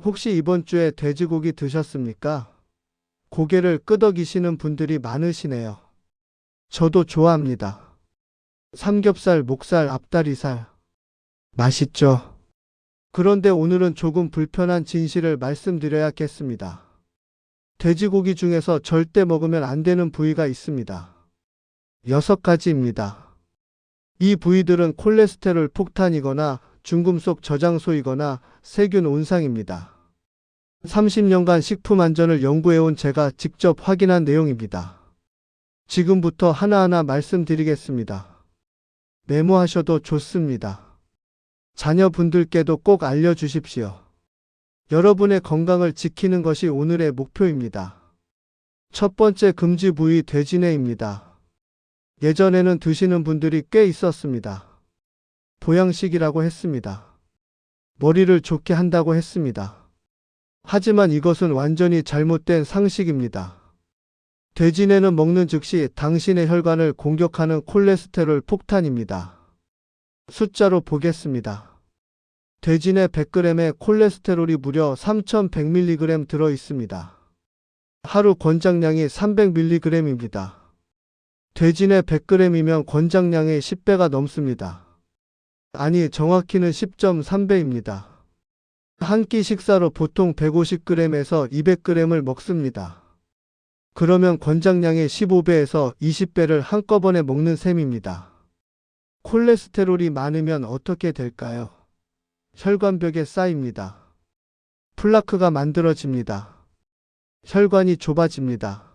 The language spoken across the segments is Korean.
혹시 이번 주에 돼지고기 드셨습니까? 고개를 끄덕이시는 분들이 많으시네요. 저도 좋아합니다. 삼겹살, 목살, 앞다리살. 맛있죠? 그런데 오늘은 조금 불편한 진실을 말씀드려야겠습니다. 돼지고기 중에서 절대 먹으면 안 되는 부위가 있습니다. 여섯 가지입니다. 이 부위들은 콜레스테롤 폭탄이거나 중금속 저장소이거나 세균 온상입니다. 30년간 식품 안전을 연구해온 제가 직접 확인한 내용입니다. 지금부터 하나하나 말씀드리겠습니다. 메모하셔도 좋습니다. 자녀분들께도 꼭 알려주십시오. 여러분의 건강을 지키는 것이 오늘의 목표입니다. 첫 번째 금지 부위 돼지뇌입니다. 예전에는 드시는 분들이 꽤 있었습니다. 보양식이라고 했습니다. 머리를 좋게 한다고 했습니다. 하지만 이것은 완전히 잘못된 상식입니다. 돼지뇌는 먹는 즉시 당신의 혈관을 공격하는 콜레스테롤 폭탄입니다. 숫자로 보겠습니다. 돼지내 100g에 콜레스테롤이 무려 3100mg 들어 있습니다. 하루 권장량이 300mg입니다. 돼지내 100g이면 권장량의 10배가 넘습니다. 아니, 정확히는 10.3배입니다. 한 끼 식사로 보통 150g에서 200g을 먹습니다. 그러면 권장량의 15배에서 20배를 한꺼번에 먹는 셈입니다. 콜레스테롤이 많으면 어떻게 될까요? 혈관벽에 쌓입니다. 플라크가 만들어집니다. 혈관이 좁아집니다.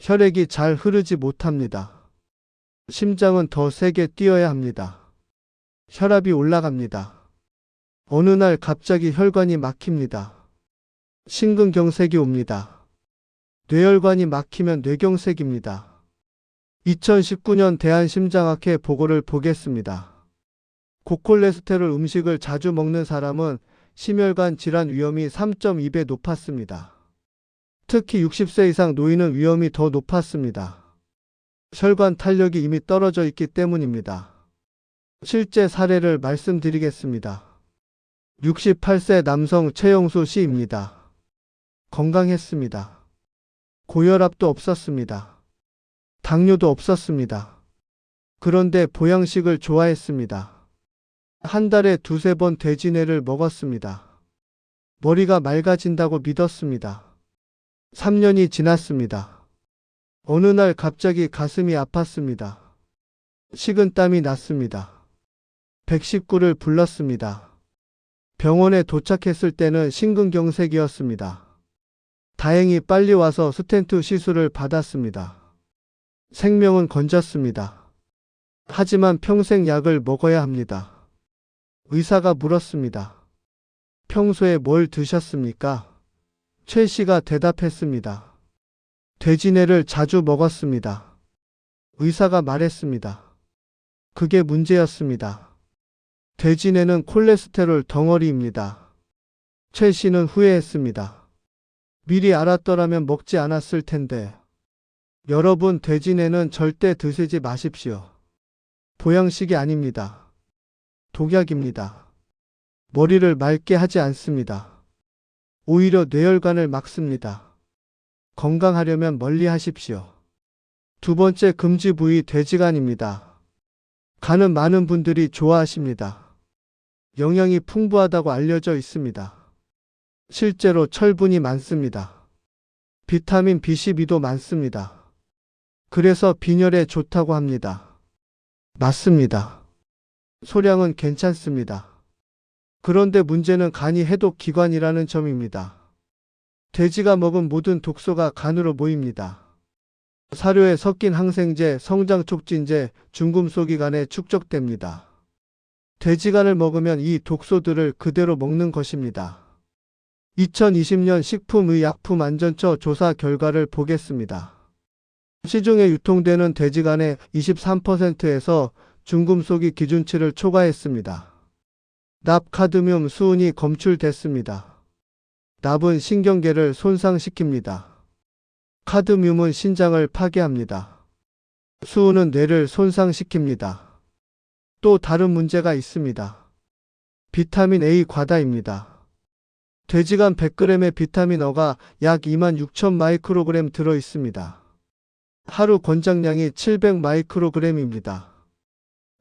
혈액이 잘 흐르지 못합니다. 심장은 더 세게 뛰어야 합니다. 혈압이 올라갑니다. 어느 날 갑자기 혈관이 막힙니다. 심근경색이 옵니다. 뇌혈관이 막히면 뇌경색입니다. 2019년 대한심장학회 보고를 보겠습니다. 고콜레스테롤 음식을 자주 먹는 사람은 심혈관 질환 위험이 3.2배 높았습니다. 특히 60세 이상 노인은 위험이 더 높았습니다. 혈관 탄력이 이미 떨어져 있기 때문입니다. 실제 사례를 말씀드리겠습니다. 68세 남성 최영수 씨입니다. 건강했습니다. 고혈압도 없었습니다. 당뇨도 없었습니다. 그런데 보양식을 좋아했습니다. 한 달에 두세 번 돼지뇌를 먹었습니다. 머리가 맑아진다고 믿었습니다. 3년이 지났습니다. 어느 날 갑자기 가슴이 아팠습니다. 식은땀이 났습니다. 119를 불렀습니다. 병원에 도착했을 때는 심근경색이었습니다. 다행히 빨리 와서 스텐트 시술을 받았습니다. 생명은 건졌습니다. 하지만 평생 약을 먹어야 합니다. 의사가 물었습니다. 평소에 뭘 드셨습니까? 최 씨가 대답했습니다. 돼지뇌를 자주 먹었습니다. 의사가 말했습니다. 그게 문제였습니다. 돼지뇌는 콜레스테롤 덩어리입니다. 최 씨는 후회했습니다. 미리 알았더라면 먹지 않았을 텐데. 여러분, 돼지뇌는 절대 드시지 마십시오. 보양식이 아닙니다. 독약입니다. 머리를 맑게 하지 않습니다. 오히려 뇌혈관을 막습니다. 건강하려면 멀리 하십시오. 두 번째 금지 부위 돼지간입니다. 간은 많은 분들이 좋아하십니다. 영양이 풍부하다고 알려져 있습니다. 실제로 철분이 많습니다. 비타민 B12도 많습니다. 그래서 빈혈에 좋다고 합니다. 맞습니다. 소량은 괜찮습니다. 그런데 문제는 간이 해독 기관이라는 점입니다. 돼지가 먹은 모든 독소가 간으로 모입니다. 사료에 섞인 항생제, 성장 촉진제, 중금속이 간에 축적됩니다. 돼지간을 먹으면 이 독소들을 그대로 먹는 것입니다. 2020년 식품의약품안전처 조사 결과를 보겠습니다. 시중에 유통되는 돼지간의 23%에서 중금속이 기준치를 초과했습니다. 납 카드뮴 수은이 검출됐습니다. 납은 신경계를 손상시킵니다. 카드뮴은 신장을 파괴합니다. 수은은 뇌를 손상시킵니다. 또 다른 문제가 있습니다. 비타민 A 과다입니다. 돼지간 100g의 비타민 어가 약 2만 6천 마이크로그램 들어 있습니다. 하루 권장량이 700 마이크로그램입니다.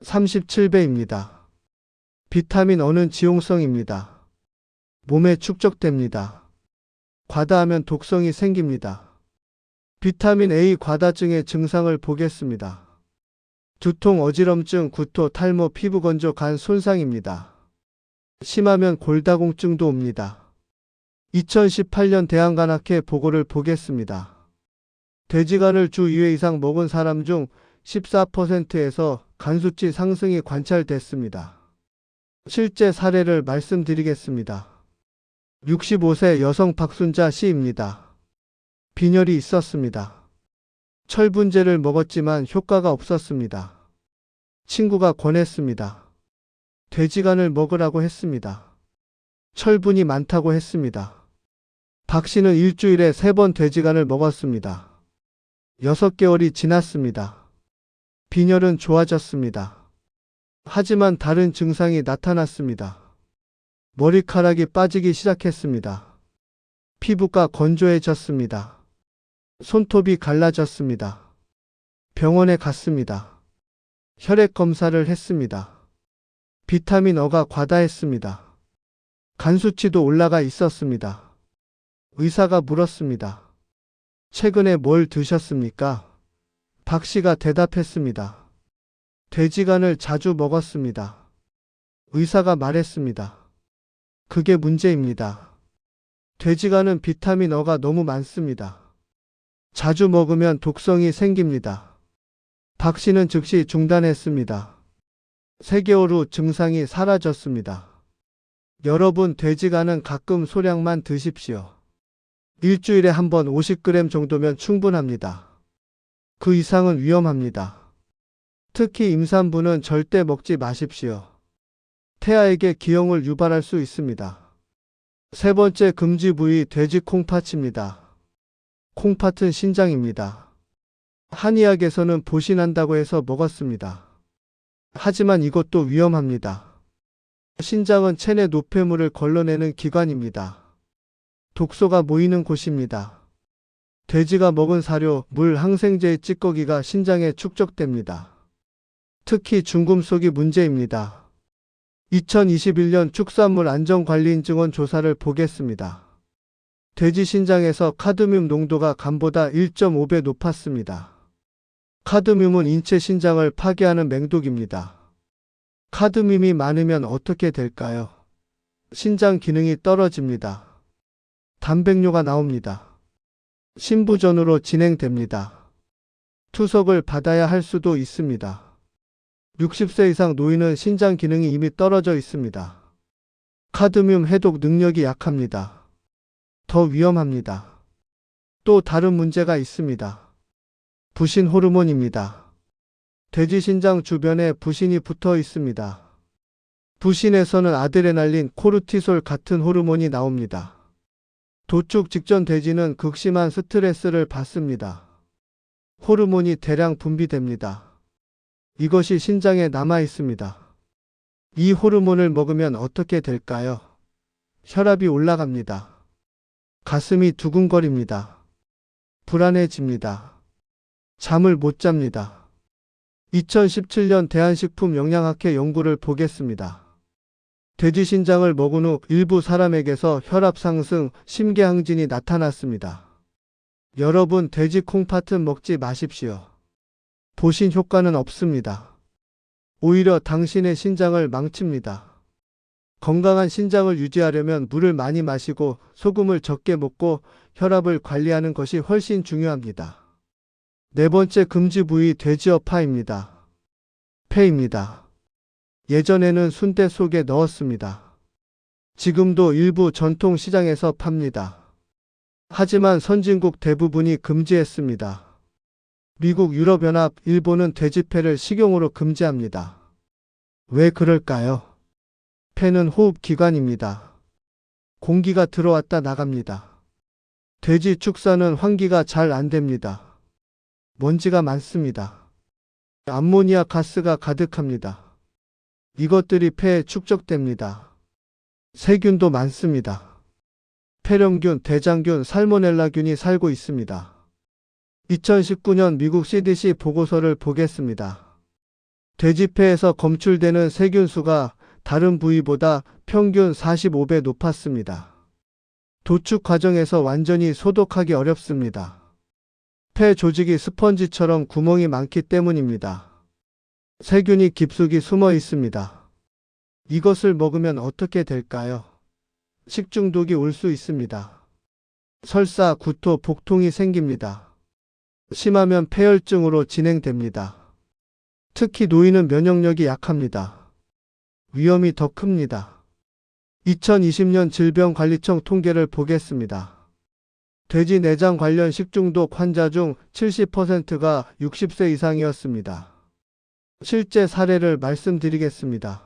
37배입니다. 비타민 어는 지용성입니다. 몸에 축적됩니다. 과다하면 독성이 생깁니다. 비타민 A 과다증의 증상을 보겠습니다. 두통, 어지럼증, 구토, 탈모, 피부 건조, 간 손상입니다. 심하면 골다공증도 옵니다. 2018년 대한간학회 보고를 보겠습니다. 돼지간을 주 2회 이상 먹은 사람 중 14%에서 간수치 상승이 관찰됐습니다. 실제 사례를 말씀드리겠습니다. 65세 여성 박순자 씨입니다. 빈혈이 있었습니다. 철분제를 먹었지만 효과가 없었습니다. 친구가 권했습니다. 돼지간을 먹으라고 했습니다. 철분이 많다고 했습니다. 박 씨는 일주일에 세 번 돼지간을 먹었습니다. 6개월이 지났습니다. 빈혈은 좋아졌습니다. 하지만 다른 증상이 나타났습니다. 머리카락이 빠지기 시작했습니다. 피부가 건조해졌습니다. 손톱이 갈라졌습니다. 병원에 갔습니다. 혈액 검사를 했습니다. 비타민 어가 과다했습니다. 간 수치도 올라가 있었습니다. 의사가 물었습니다. 최근에 뭘 드셨습니까? 박 씨가 대답했습니다. 돼지간을 자주 먹었습니다. 의사가 말했습니다. 그게 문제입니다. 돼지간은 비타민 어가 너무 많습니다. 자주 먹으면 독성이 생깁니다. 박 씨는 즉시 중단했습니다. 3개월 후 증상이 사라졌습니다. 여러분 돼지간은 가끔 소량만 드십시오. 일주일에 한 번 50g 정도면 충분합니다. 그 이상은 위험합니다. 특히 임산부는 절대 먹지 마십시오. 태아에게 기형을 유발할 수 있습니다. 세 번째 금지 부위 돼지 콩팥입니다. 콩팥은 신장입니다. 한의학에서는 보신한다고 해서 먹었습니다. 하지만 이것도 위험합니다. 신장은 체내 노폐물을 걸러내는 기관입니다. 독소가 모이는 곳입니다. 돼지가 먹은 사료, 물, 항생제의 찌꺼기가 신장에 축적됩니다. 특히 중금속이 문제입니다. 2021년 축산물 안전관리인증원 조사를 보겠습니다. 돼지 신장에서 카드뮴 농도가 간보다 1.5배 높았습니다. 카드뮴은 인체 신장을 파괴하는 맹독입니다. 카드뮴이 많으면 어떻게 될까요? 신장 기능이 떨어집니다. 단백뇨가 나옵니다. 신부전으로 진행됩니다. 투석을 받아야 할 수도 있습니다. 60세 이상 노인은 신장 기능이 이미 떨어져 있습니다. 카드뮴 해독 능력이 약합니다. 더 위험합니다. 또 다른 문제가 있습니다. 부신 호르몬입니다. 돼지 신장 주변에 부신이 붙어 있습니다. 부신에서는 아드레날린, 코르티솔 같은 호르몬이 나옵니다. 도축 직전 돼지는 극심한 스트레스를 받습니다. 호르몬이 대량 분비됩니다. 이것이 신장에 남아 있습니다. 이 호르몬을 먹으면 어떻게 될까요? 혈압이 올라갑니다. 가슴이 두근거립니다. 불안해집니다. 잠을 못 잡니다. 2017년 대한식품 영양학회 연구를 보겠습니다. 돼지 신장을 먹은 후 일부 사람에게서 혈압 상승, 심계항진이 나타났습니다. 여러분 돼지 콩팥은 먹지 마십시오. 보신 효과는 없습니다. 오히려 당신의 신장을 망칩니다. 건강한 신장을 유지하려면 물을 많이 마시고 소금을 적게 먹고 혈압을 관리하는 것이 훨씬 중요합니다. 네 번째 금지 부위 돼지어파입니다. 폐입니다. 예전에는 순대 속에 넣었습니다. 지금도 일부 전통 시장에서 팝니다. 하지만 선진국 대부분이 금지했습니다. 미국, 유럽연합, 일본은 돼지폐를 식용으로 금지합니다. 왜 그럴까요? 폐는 호흡기관입니다. 공기가 들어왔다 나갑니다. 돼지 축사는 환기가 잘 안 됩니다. 먼지가 많습니다. 암모니아 가스가 가득합니다. 이것들이 폐에 축적됩니다. 세균도 많습니다. 폐렴균, 대장균, 살모넬라균이 살고 있습니다. 2019년 미국 CDC 보고서를 보겠습니다. 돼지폐에서 검출되는 세균수가 다른 부위보다 평균 45배 높았습니다. 도축 과정에서 완전히 소독하기 어렵습니다. 폐 조직이 스펀지처럼 구멍이 많기 때문입니다. 세균이 깊숙이 숨어 있습니다. 이것을 먹으면 어떻게 될까요? 식중독이 올 수 있습니다. 설사, 구토, 복통이 생깁니다. 심하면 폐혈증으로 진행됩니다. 특히 노인은 면역력이 약합니다. 위험이 더 큽니다. 2020년 질병관리청 통계를 보겠습니다. 돼지 내장 관련 식중독 환자 중 70%가 60세 이상이었습니다. 실제 사례를 말씀드리겠습니다.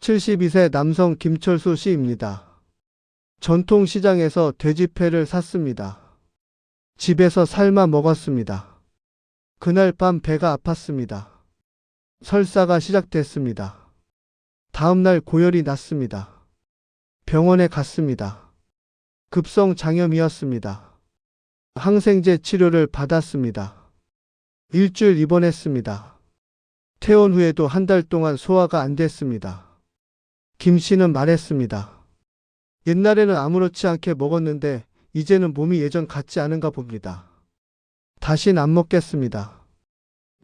72세 남성 김철수 씨입니다. 전통시장에서 돼지폐를 샀습니다. 집에서 삶아 먹었습니다. 그날 밤 배가 아팠습니다. 설사가 시작됐습니다. 다음날 고열이 났습니다. 병원에 갔습니다. 급성 장염이었습니다. 항생제 치료를 받았습니다. 일주일 입원했습니다. 퇴원 후에도 한 달 동안 소화가 안 됐습니다. 김 씨는 말했습니다. 옛날에는 아무렇지 않게 먹었는데 이제는 몸이 예전 같지 않은가 봅니다. 다신 안 먹겠습니다.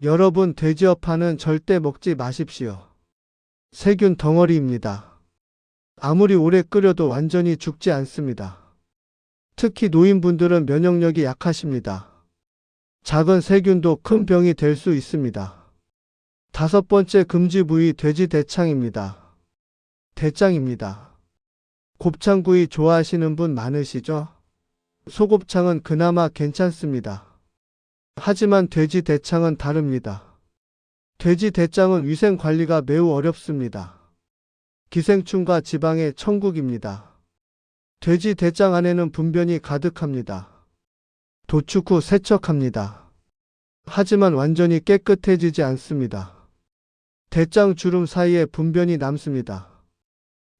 여러분 돼지어파는 절대 먹지 마십시오. 세균 덩어리입니다. 아무리 오래 끓여도 완전히 죽지 않습니다. 특히 노인분들은 면역력이 약하십니다. 작은 세균도 큰 병이 될 수 있습니다. 다섯 번째 금지 부위 돼지 대창입니다. 대장입니다. 곱창구이 좋아하시는 분 많으시죠? 소곱창은 그나마 괜찮습니다. 하지만 돼지 대창은 다릅니다. 돼지 대장은 위생 관리가 매우 어렵습니다. 기생충과 지방의 천국입니다. 돼지 대장 안에는 분변이 가득합니다. 도축 후 세척합니다. 하지만 완전히 깨끗해지지 않습니다. 대장 주름 사이에 분변이 남습니다.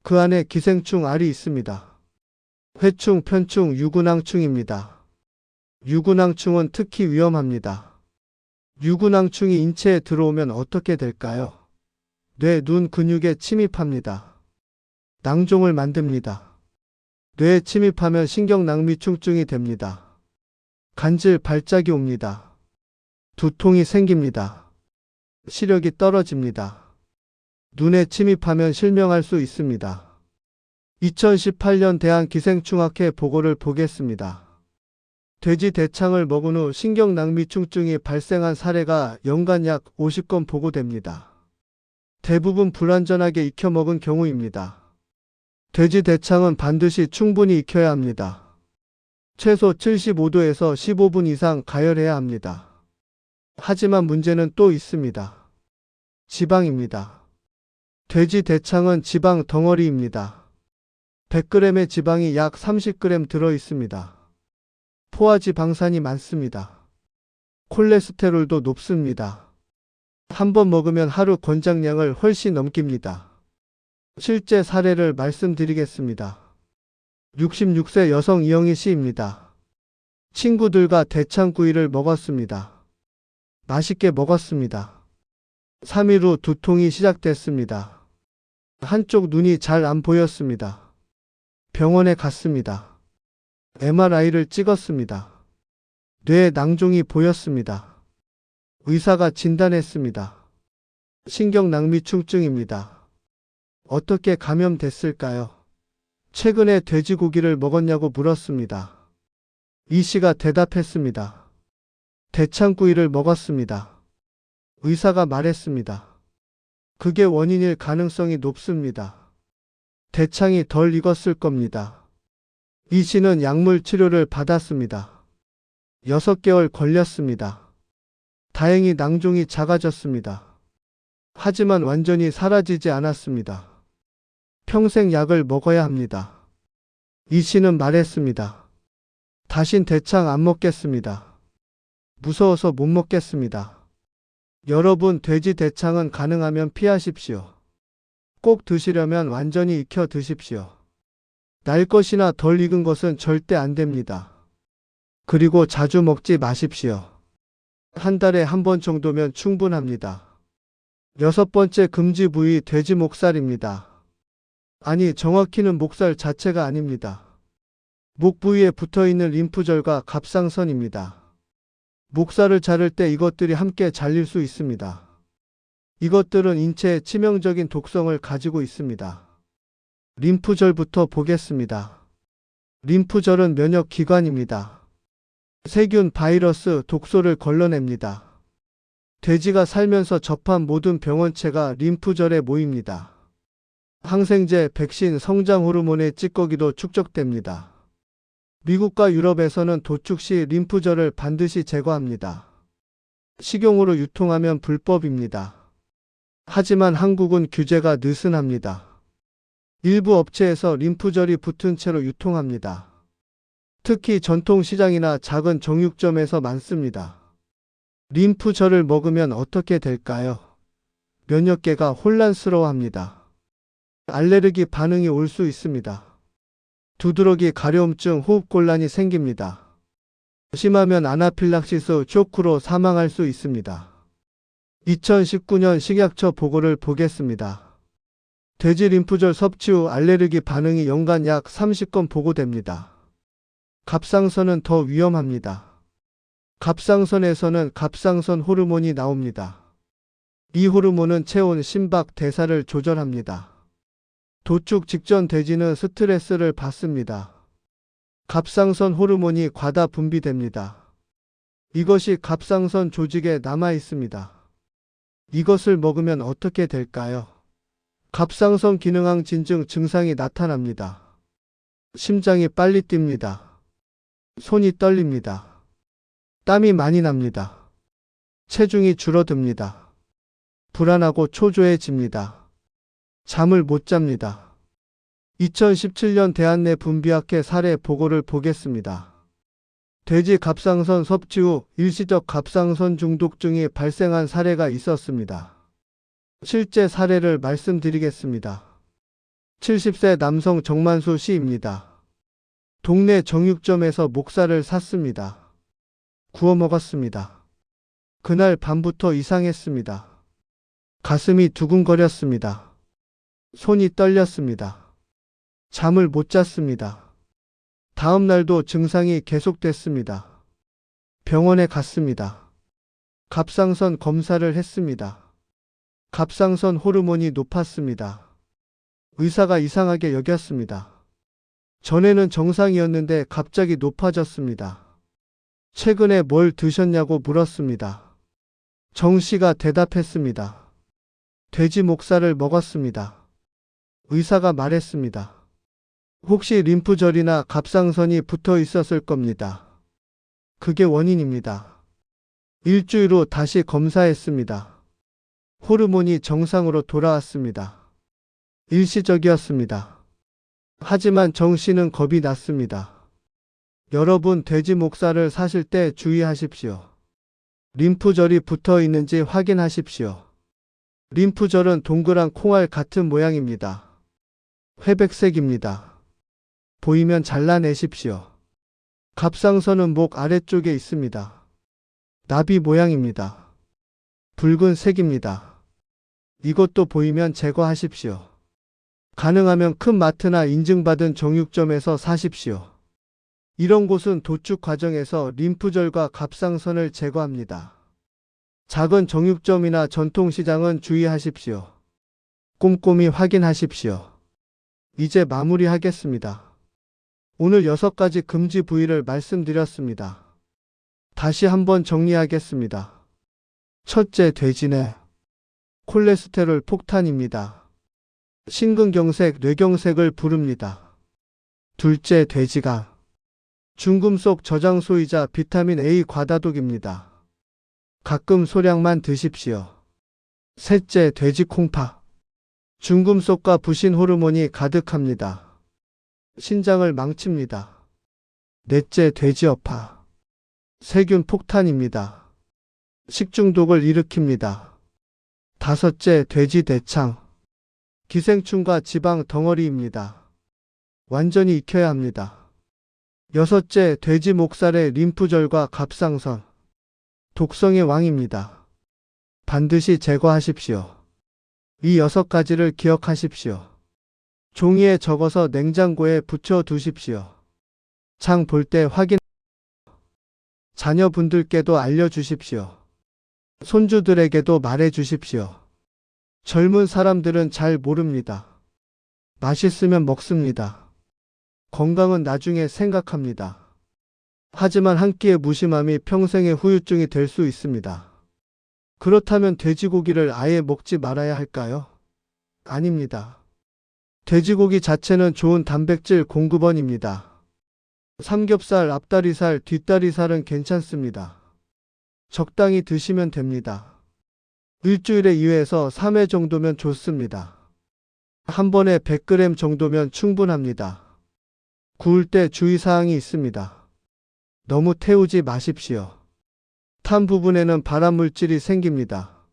그 안에 기생충 알이 있습니다. 회충, 편충, 유구낭충입니다. 유구낭충은 특히 위험합니다. 유구낭충이 인체에 들어오면 어떻게 될까요? 뇌, 눈 근육에 침입합니다. 낭종을 만듭니다. 뇌에 침입하면 신경낭미충증이 됩니다. 간질 발작이 옵니다. 두통이 생깁니다. 시력이 떨어집니다. 눈에 침입하면 실명할 수 있습니다. 2018년 대한기생충학회 보고를 보겠습니다. 돼지 대창을 먹은 후 신경낭미충증이 발생한 사례가 연간 약 50건 보고됩니다. 대부분 불완전하게 익혀 먹은 경우입니다. 돼지 대창은 반드시 충분히 익혀야 합니다. 최소 75도에서 15분 이상 가열해야 합니다. 하지만 문제는 또 있습니다. 지방입니다. 돼지 대창은 지방 덩어리입니다. 100g의 지방이 약 30g 들어 있습니다. 포화지 방산이 많습니다. 콜레스테롤도 높습니다. 한번 먹으면 하루 권장량을 훨씬 넘깁니다. 실제 사례를 말씀드리겠습니다. 66세 여성 이영희 씨입니다. 친구들과 대창구이를 먹었습니다. 맛있게 먹었습니다. 3일 후 두통이 시작됐습니다. 한쪽 눈이 잘 안 보였습니다. 병원에 갔습니다. MRI를 찍었습니다. 뇌 낭종이 보였습니다. 의사가 진단했습니다. 신경낭미충증입니다. 어떻게 감염됐을까요? 최근에 돼지고기를 먹었냐고 물었습니다. 이 씨가 대답했습니다. 대창구이를 먹었습니다. 의사가 말했습니다. 그게 원인일 가능성이 높습니다. 대창이 덜 익었을 겁니다. 이 씨는 약물 치료를 받았습니다. 6개월 걸렸습니다. 다행히 낭종이 작아졌습니다. 하지만 완전히 사라지지 않았습니다. 평생 약을 먹어야 합니다. 이 씨는 말했습니다. 다신 대창 안 먹겠습니다. 무서워서 못 먹겠습니다. 여러분 돼지 대창은 가능하면 피하십시오. 꼭 드시려면 완전히 익혀 드십시오. 날 것이나 덜 익은 것은 절대 안 됩니다. 그리고 자주 먹지 마십시오. 한 달에 한 번 정도면 충분합니다. 여섯 번째 금지 부위 돼지 목살입니다. 아니, 정확히는 목살 자체가 아닙니다. 목 부위에 붙어 있는 림프절과 갑상선입니다. 목살을 자를 때 이것들이 함께 잘릴 수 있습니다. 이것들은 인체에 치명적인 독성을 가지고 있습니다. 림프절부터 보겠습니다. 림프절은 면역 기관입니다. 세균, 바이러스, 독소를 걸러냅니다. 돼지가 살면서 접한 모든 병원체가 림프절에 모입니다. 항생제, 백신, 성장 호르몬의 찌꺼기도 축적됩니다. 미국과 유럽에서는 도축 시 림프절을 반드시 제거합니다. 식용으로 유통하면 불법입니다. 하지만 한국은 규제가 느슨합니다. 일부 업체에서 림프절이 붙은 채로 유통합니다. 특히 전통시장이나 작은 정육점에서 많습니다. 림프절을 먹으면 어떻게 될까요? 면역계가 혼란스러워합니다. 알레르기 반응이 올 수 있습니다. 두드러기, 가려움증, 호흡곤란이 생깁니다. 심하면 아나필락시스 쇼크로 사망할 수 있습니다. 2019년 식약처 보고를 보겠습니다. 돼지 림프절 섭취 후 알레르기 반응이 연간 약 30건 보고됩니다. 갑상선은 더 위험합니다. 갑상선에서는 갑상선 호르몬이 나옵니다. 이 호르몬은 체온, 심박, 대사를 조절합니다. 도축 직전 돼지는 스트레스를 받습니다. 갑상선 호르몬이 과다 분비됩니다. 이것이 갑상선 조직에 남아 있습니다. 이것을 먹으면 어떻게 될까요? 갑상선 기능항 진증 증상이 나타납니다. 심장이 빨리 뜁니다. 손이 떨립니다. 땀이 많이 납니다. 체중이 줄어듭니다. 불안하고 초조해집니다. 잠을 못 잡니다. 2017년 대한내 분비학회 사례 보고를 보겠습니다. 돼지 갑상선 섭취 후 일시적 갑상선 중독증이 발생한 사례가 있었습니다. 실제 사례를 말씀드리겠습니다. 70세 남성 정만수 씨입니다. 동네 정육점에서 목살을 샀습니다. 구워 먹었습니다. 그날 밤부터 이상했습니다. 가슴이 두근거렸습니다. 손이 떨렸습니다. 잠을 못 잤습니다. 다음 날도 증상이 계속됐습니다. 병원에 갔습니다. 갑상선 검사를 했습니다. 갑상선 호르몬이 높았습니다. 의사가 이상하게 여겼습니다. 전에는 정상이었는데 갑자기 높아졌습니다. 최근에 뭘 드셨냐고 물었습니다. 정 씨가 대답했습니다. 돼지 목살을 먹었습니다. 의사가 말했습니다. 혹시 림프절이나 갑상선이 붙어 있었을 겁니다. 그게 원인입니다. 일주일 후 다시 검사했습니다. 호르몬이 정상으로 돌아왔습니다. 일시적이었습니다. 하지만 정 씨는 겁이 났습니다. 여러분 돼지 목살을 사실 때 주의하십시오. 림프절이 붙어 있는지 확인하십시오. 림프절은 동그란 콩알 같은 모양입니다. 회백색입니다. 보이면 잘라내십시오. 갑상선은 목 아래쪽에 있습니다. 나비 모양입니다. 붉은 색입니다. 이것도 보이면 제거하십시오. 가능하면 큰 마트나 인증받은 정육점에서 사십시오. 이런 곳은 도축 과정에서 림프절과 갑상선을 제거합니다. 작은 정육점이나 전통시장은 주의하십시오. 꼼꼼히 확인하십시오. 이제 마무리하겠습니다. 오늘 여섯 가지 금지 부위를 말씀드렸습니다. 다시 한번 정리하겠습니다. 첫째, 돼지내. 콜레스테롤 폭탄입니다. 심근경색, 뇌경색을 부릅니다. 둘째, 돼지가. 중금속 저장소이자 비타민 A 과다독입니다. 가끔 소량만 드십시오. 셋째, 돼지 콩파. 중금속과 부신 호르몬이 가득합니다. 신장을 망칩니다. 넷째 돼지 어파. 세균 폭탄입니다. 식중독을 일으킵니다. 다섯째 돼지 대창. 기생충과 지방 덩어리입니다. 완전히 익혀야 합니다. 여섯째, 돼지 목살의 림프절과 갑상선. 독성의 왕입니다. 반드시 제거하십시오. 이 여섯 가지를 기억하십시오. 종이에 적어서 냉장고에 붙여 두십시오. 장 볼 때 확인, 자녀분들께도 알려주십시오. 손주들에게도 말해 주십시오. 젊은 사람들은 잘 모릅니다. 맛있으면 먹습니다. 건강은 나중에 생각합니다. 하지만 한 끼의 무심함이 평생의 후유증이 될 수 있습니다. 그렇다면 돼지고기를 아예 먹지 말아야 할까요? 아닙니다. 돼지고기 자체는 좋은 단백질 공급원입니다. 삼겹살, 앞다리살, 뒷다리살은 괜찮습니다. 적당히 드시면 됩니다. 일주일에 2회에서 3회 정도면 좋습니다. 한 번에 100g 정도면 충분합니다. 구울 때 주의사항이 있습니다. 너무 태우지 마십시오. 탄 부분에는 발암 물질이 생깁니다.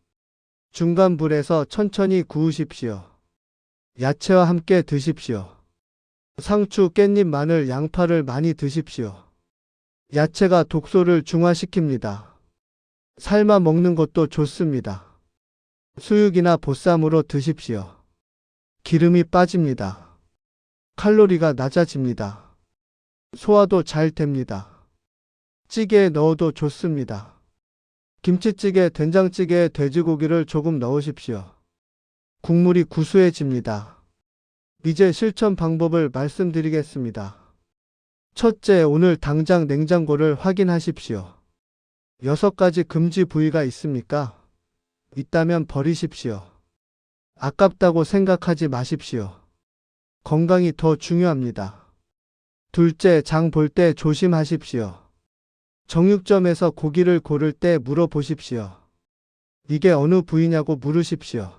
중간 불에서 천천히 구우십시오. 야채와 함께 드십시오. 상추, 깻잎, 마늘, 양파를 많이 드십시오. 야채가 독소를 중화시킵니다. 삶아 먹는 것도 좋습니다. 수육이나 보쌈으로 드십시오. 기름이 빠집니다. 칼로리가 낮아집니다. 소화도 잘 됩니다. 찌개에 넣어도 좋습니다. 김치찌개, 된장찌개에 돼지고기를 조금 넣으십시오. 국물이 구수해집니다. 이제 실천 방법을 말씀드리겠습니다. 첫째, 오늘 당장 냉장고를 확인하십시오. 여섯 가지 금지 부위가 있습니까? 있다면 버리십시오. 아깝다고 생각하지 마십시오. 건강이 더 중요합니다. 둘째, 장 볼 때 조심하십시오. 정육점에서 고기를 고를 때 물어보십시오. 이게 어느 부위냐고 물으십시오.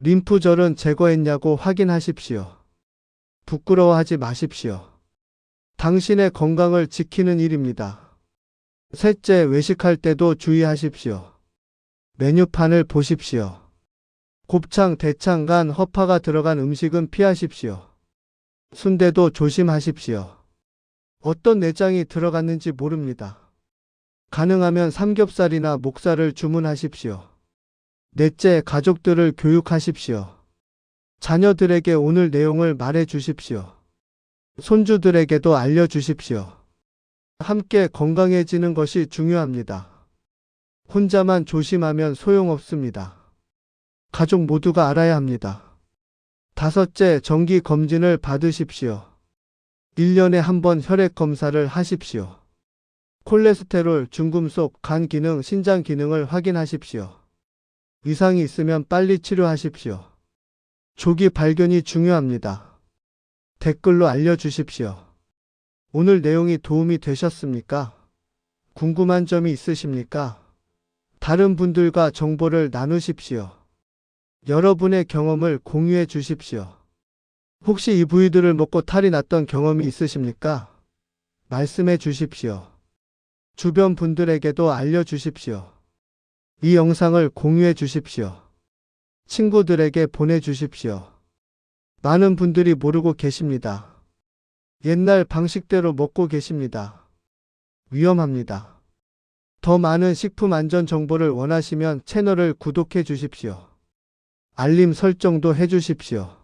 림프절은 제거했냐고 확인하십시오. 부끄러워하지 마십시오. 당신의 건강을 지키는 일입니다. 셋째, 외식할 때도 주의하십시오. 메뉴판을 보십시오. 곱창, 대창, 간, 허파가 들어간 음식은 피하십시오. 순대도 조심하십시오. 어떤 내장이 들어갔는지 모릅니다. 가능하면 삼겹살이나 목살을 주문하십시오. 넷째, 가족들을 교육하십시오. 자녀들에게 오늘 내용을 말해 주십시오. 손주들에게도 알려 주십시오. 함께 건강해지는 것이 중요합니다. 혼자만 조심하면 소용없습니다. 가족 모두가 알아야 합니다. 다섯째, 정기 검진을 받으십시오. 1년에 한 번 혈액 검사를 하십시오. 콜레스테롤, 중금속, 간 기능, 신장 기능을 확인하십시오. 이상이 있으면 빨리 치료하십시오. 조기 발견이 중요합니다. 댓글로 알려주십시오. 오늘 내용이 도움이 되셨습니까? 궁금한 점이 있으십니까? 다른 분들과 정보를 나누십시오. 여러분의 경험을 공유해 주십시오. 혹시 이 부위들을 먹고 탈이 났던 경험이 있으십니까? 말씀해 주십시오. 주변 분들에게도 알려주십시오. 이 영상을 공유해 주십시오. 친구들에게 보내주십시오. 많은 분들이 모르고 계십니다. 옛날 방식대로 먹고 계십니다. 위험합니다. 더 많은 식품 안전 정보를 원하시면 채널을 구독해 주십시오. 알림 설정도 해 주십시오.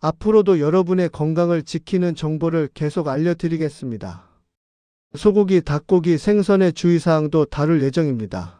앞으로도 여러분의 건강을 지키는 정보를 계속 알려드리겠습니다. 소고기, 닭고기, 생선의 주의사항도 다룰 예정입니다.